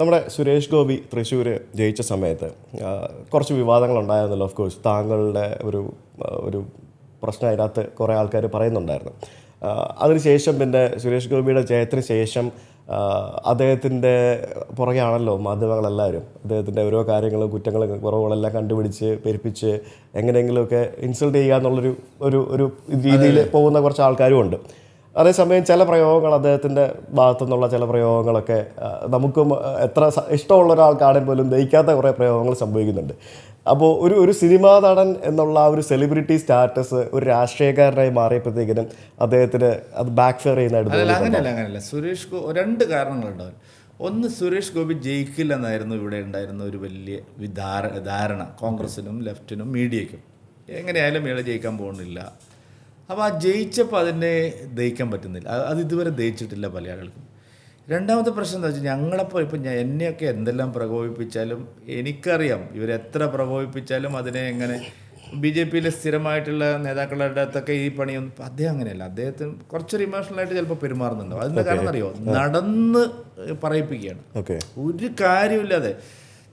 നമ്മുടെ സുരേഷ് ഗോപി തൃശ്ശൂർ ജയിച്ച സമയത്ത് കുറച്ച് വിവാദങ്ങളുണ്ടായിരുന്നല്ലോ ഓഫ് കോഴ്സ് താങ്കളുടെ ഒരു ഒരു പ്രശ്നം അതിനകത്ത് കുറേ ആൾക്കാർ പറയുന്നുണ്ടായിരുന്നു. അതിനുശേഷം പിന്നെ സുരേഷ് ഗോപിയുടെ ജയത്തിന് ശേഷം അദ്ദേഹത്തിന്റെ പുറകെയാണല്ലോ മാധ്യമങ്ങളെല്ലാവരും. അദ്ദേഹത്തിന്റെ ഓരോ കാര്യങ്ങളും കുറ്റങ്ങളും കുറവുകളെല്ലാം കണ്ടുപിടിച്ച് പെരുപ്പിച്ച് എങ്ങനെയെങ്കിലുമൊക്കെ ഇൻസൾട്ട് ചെയ്യുക എന്നുള്ളൊരു ഒരു ഒരു രീതിയിൽ പോകുന്ന കുറച്ച് ആൾക്കാരും ഉണ്ട്. അതേസമയം ചില പ്രയോഗങ്ങൾ അദ്ദേഹത്തിന്റെ ഭാഗത്തു നിന്നുള്ള ചില പ്രയോഗങ്ങളൊക്കെ നമുക്കും എത്ര ഇഷ്ടമുള്ള ഒരാൾക്കാണെങ്കിൽ പോലും ദഹിക്കാത്ത കുറേ പ്രയോഗങ്ങൾ സംഭവിക്കുന്നുണ്ട്. അപ്പോൾ ഒരു ഒരു സിനിമാ നടൻ എന്നുള്ള ഒരു സെലിബ്രിറ്റി സ്റ്റാറ്റസ് ഒരു രാഷ്ട്രീയക്കാരനായി മാറിയപ്പോഴത്തേക്കിനും അദ്ദേഹത്തിന് അത് ബാക്ക് ഫെയർ ചെയ്യുന്നതായിട്ട്. അങ്ങനെയല്ല അങ്ങനെയല്ല. സുരേഷ് ഗോ രണ്ട് കാരണങ്ങളുണ്ടാവും ഒന്ന് സുരേഷ് ഗോപി ജയിക്കില്ലെന്നായിരുന്നു ഇവിടെ ഉണ്ടായിരുന്ന ഒരു വലിയ വിധാര ധാരണ. കോൺഗ്രസിനും ലെഫ്റ്റിനും മീഡിയയ്ക്കും. എങ്ങനെയായാലും ഇയാളെ ജയിക്കാൻ പോകുന്നില്ല. അപ്പോൾ ആ ജയിച്ചപ്പോൾ അതിനെ ദഹിക്കാൻ പറ്റുന്നില്ല. അത് ഇതുവരെ ദഹിച്ചിട്ടില്ല പല ആളുകൾക്കും. രണ്ടാമത്തെ പ്രശ്നം എന്താ വെച്ചാൽ ഞങ്ങളപ്പോൾ ഇപ്പം ഞാൻ എന്നെയൊക്കെ എന്തെല്ലാം പ്രകോപിപ്പിച്ചാലും എനിക്കറിയാം ഇവരെത്ര പ്രകോപിപ്പിച്ചാലും അതിനെ എങ്ങനെ ബി ജെ പിയിലെ സ്ഥിരമായിട്ടുള്ള നേതാക്കളുടെ അടുത്തൊക്കെ ഈ പണിയൊന്നും അദ്ദേഹം അങ്ങനെയല്ല. അദ്ദേഹത്തിന് കുറച്ചൊരു ഇമോഷണലായിട്ട് ചിലപ്പോൾ പെരുമാറുന്നുണ്ടോ. അതിന്റെ കാരണം അറിയോ? നടന്ന് പറയിപ്പിക്കുകയാണ്. ഒരു കാര്യമില്ലാതെ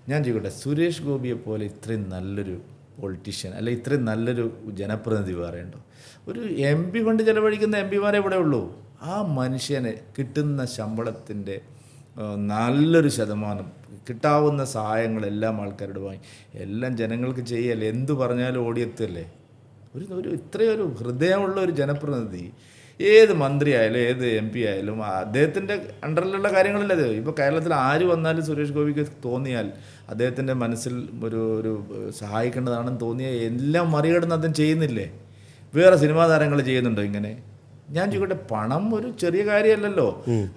ഞാൻ ചോദിക്കട്ടെ സുരേഷ് ഗോപിയെ പോലെ ഇത്രയും നല്ലൊരു പൊളിറ്റീഷ്യൻ അല്ലെ ഇത്രയും നല്ലൊരു ജനപ്രതിനിധി വേറെയുണ്ടോ ഒരു എം പി ഫണ്ട് ചെലവഴിക്കുന്ന എം പിമാരെ ഇവിടെ ഉള്ളൂ. ആ മനുഷ്യനെ കിട്ടുന്ന ശമ്പളത്തിന്റെ നല്ലൊരു ശതമാനം കിട്ടാവുന്ന സഹായങ്ങളെല്ലാം ആൾക്കാരോട് വാങ്ങി. എല്ലാം ജനങ്ങൾക്ക് ചെയ്യല്ലേ? എന്തു പറഞ്ഞാലും ഓടിയെത്തല്ലേ? ഒരു ഒരു ഇത്രയൊരു ഹൃദയമുള്ള ഒരു ജനപ്രതിനിധി ഏത് മന്ത്രി ആയാലും ഏത് എം പി ആയാലും അദ്ദേഹത്തിന്റെ അണ്ടറിലുള്ള കാര്യങ്ങളല്ലേ അത്? ഇപ്പോൾ കേരളത്തിൽ ആര് വന്നാലും സുരേഷ് ഗോപിക്ക് തോന്നിയാൽ അദ്ദേഹത്തിന്റെ മനസ്സിൽ ഒരു ഒരു സഹായിക്കേണ്ടതാണെന്ന് തോന്നിയ എല്ലാം മറികടന്ന് അദ്ദേഹം ചെയ്യുന്നില്ലേ? വേറെ സിനിമാ താരങ്ങൾ ചെയ്യുന്നുണ്ടോ ഇങ്ങനെ? ഞാൻ ചോദിക്കട്ടെ പണം ഒരു ചെറിയ കാര്യമല്ലല്ലോ.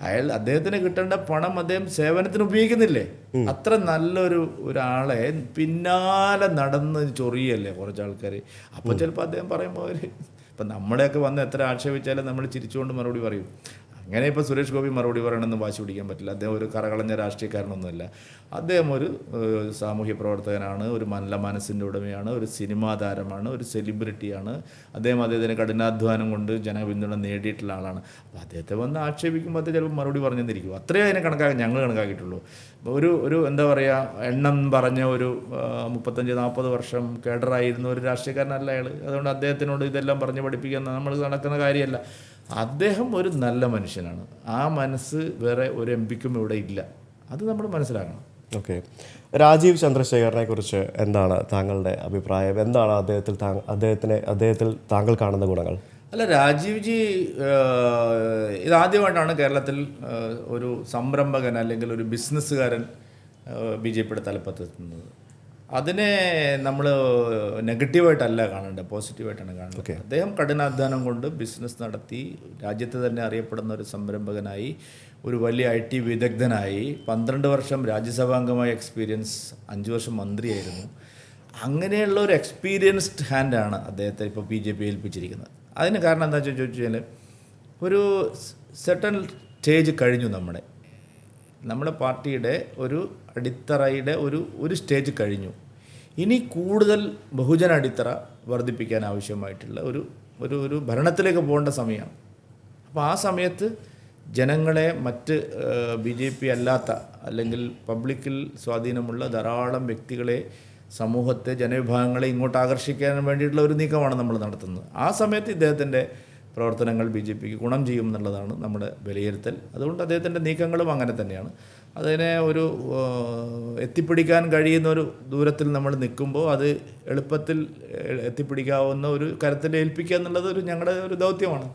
അയാൾ അദ്ദേഹത്തിന് കിട്ടേണ്ട പണം അദ്ദേഹം സേവനത്തിന് ഉപയോഗിക്കുന്നില്ലേ? അത്ര നല്ലൊരു ഒരാളെ പിന്നാലെ നടന്ന് ചൊറിയല്ലേ കുറച്ച് ആൾക്കാർ അപ്പോൾ ചിലപ്പോൾ അദ്ദേഹം പറയുമ്പോൾ അവർ ഇപ്പം നമ്മുടെയൊക്കെ വന്ന് എത്ര ആക്ഷേപിച്ചാലും നമ്മൾ ചിരിച്ചുകൊണ്ട് മറുപടി പറയും. അങ്ങനെ ഇപ്പോൾ സുരേഷ് ഗോപി മറുപടി പറയണമെന്ന് വാശി പിടിക്കാൻ പറ്റില്ല. അദ്ദേഹം ഒരു കറകളഞ്ഞ രാഷ്ട്രീയക്കാരനൊന്നുമല്ല. അദ്ദേഹം ഒരു സാമൂഹ്യ പ്രവർത്തകനാണ് ഒരു നല്ല മനസ്സിന്റെ ഉടമയാണ് ഒരു സിനിമാ താരമാണ് ഒരു സെലിബ്രിറ്റിയാണ്. അദ്ദേഹം അദ്ദേഹത്തിന് കഠിനാധ്വാനം കൊണ്ട് ജനപിന്തുണ നേടിയിട്ടുള്ള ആളാണ്. അപ്പോൾ അദ്ദേഹത്തെ വന്ന് ആക്ഷേപിക്കുമ്പോൾ അദ്ദേഹം ചിലപ്പോൾ മറുപടി പറഞ്ഞെന്നിരിക്കും. അത്രയും അതിനെ കണക്കാക്കി ഞങ്ങൾ കണക്കാക്കിയിട്ടുള്ളൂ. ഒരു ഒരു എന്താ പറയുക എണ്ണം പറഞ്ഞ ഒരു മുപ്പത്തഞ്ച് നാൽപ്പത് വർഷം കേഡറായിരുന്ന ഒരു രാഷ്ട്രീയക്കാരനല്ല അയാൾ അതുകൊണ്ട് അദ്ദേഹത്തിനോട് ഇതെല്ലാം പറഞ്ഞ് പഠിപ്പിക്കുന്ന നമ്മൾ നടക്കുന്ന കാര്യമല്ല. അദ്ദേഹം ഒരു നല്ല മനുഷ്യനാണ്. ആ മനസ്സ് വേറെ ഒരു എം പിക്കും ഇവിടെ ഇല്ല. അത് നമ്മൾ മനസ്സിലാക്കണം. ഓക്കെ. രാജീവ് ചന്ദ്രശേഖരനെ കുറിച്ച് എന്താണ് താങ്കളുടെ അഭിപ്രായം? എന്താണ് അദ്ദേഹത്തിൽ അദ്ദേഹത്തിനെ അദ്ദേഹത്തിൽ താങ്കൾ കാണുന്ന ഗുണങ്ങൾ? അല്ല രാജീവ് ജി ഇതാദ്യമായിട്ടാണ് കേരളത്തിൽ ഒരു സംരംഭകൻ അല്ലെങ്കിൽ ഒരു ബിസിനസ്സുകാരൻ ബി ജെ പിയുടെ തലപ്പത്തെത്തുന്നത്. അതിനെ നമ്മൾ നെഗറ്റീവായിട്ടല്ല കാണേണ്ടത് പോസിറ്റീവായിട്ടാണ് കാണേണ്ടത്. അദ്ദേഹം കഠിനാധ്വാനം കൊണ്ട് ബിസിനസ് നടത്തി രാജ്യത്ത് തന്നെ അറിയപ്പെടുന്ന ഒരു സംരംഭകനായി ഒരു വലിയ ഐ ടി വിദഗ്ധനായി പന്ത്രണ്ട് വർഷം രാജ്യസഭാംഗമായ എക്സ്പീരിയൻസ് അഞ്ച് വർഷം മന്ത്രിയായിരുന്നു. അങ്ങനെയുള്ള ഒരു എക്സ്പീരിയൻസ്ഡ് ഹാൻഡാണ് അദ്ദേഹത്തെ ഇപ്പോൾ ബി ജെ പി ഏൽപ്പിച്ചിരിക്കുന്നത്. അതിന് കാരണം എന്താ വെച്ചാൽ ചോദിച്ചു കഴിഞ്ഞാൽ ഒരു സെട്ടൺ സ്റ്റേജ് കഴിഞ്ഞു നമ്മുടെ. നമ്മുടെ പാർട്ടിയുടെ ഒരു അടിത്തറയുടെ ഒരു ഒരു സ്റ്റേജ് കഴിഞ്ഞു. ഇനി കൂടുതൽ ബഹുജന അടിത്തറ വർദ്ധിപ്പിക്കാൻ ആവശ്യമായിട്ടുള്ള ഒരു ഒരു ഒരു ഭരണത്തിലേക്ക് പോകേണ്ട സമയമാണ്. അപ്പോൾ ആ സമയത്ത് ജനങ്ങളെ മറ്റ് ബി ജെ പി അല്ലാത്ത അല്ലെങ്കിൽ പബ്ലിക്കിൽ സ്വാധീനമുള്ള ധാരാളം വ്യക്തികളെ സമൂഹത്തെ ജനവിഭാഗങ്ങളെ ഇങ്ങോട്ട് ആകർഷിക്കാൻ വേണ്ടിയിട്ടുള്ള ഒരു നീക്കമാണ് നമ്മൾ നടത്തുന്നത്. ആ സമയത്ത് ഇദ്ദേഹത്തിന്റെ പ്രവർത്തനങ്ങൾ ബി ജെ പിക്ക് ഗുണം ചെയ്യും എന്നുള്ളതാണ് നമ്മുടെ വിലയിരുത്തൽ. അതുകൊണ്ട് അദ്ദേഹത്തിന്റെ നീക്കങ്ങളും അങ്ങനെ തന്നെയാണ്. അതിനെ ഒരു എത്തിപ്പിടിക്കാൻ കഴിയുന്ന ഒരു ദൂരത്തിൽ നമ്മൾ നിൽക്കുമ്പോൾ അത് എളുപ്പത്തിൽ എത്തിപ്പിടിക്കാവുന്ന ഒരു കരത്തിൽ ഏൽപ്പിക്കുക എന്നുള്ളത് ഒരു ഞങ്ങളുടെ ഒരു ദൗത്യമാണ്.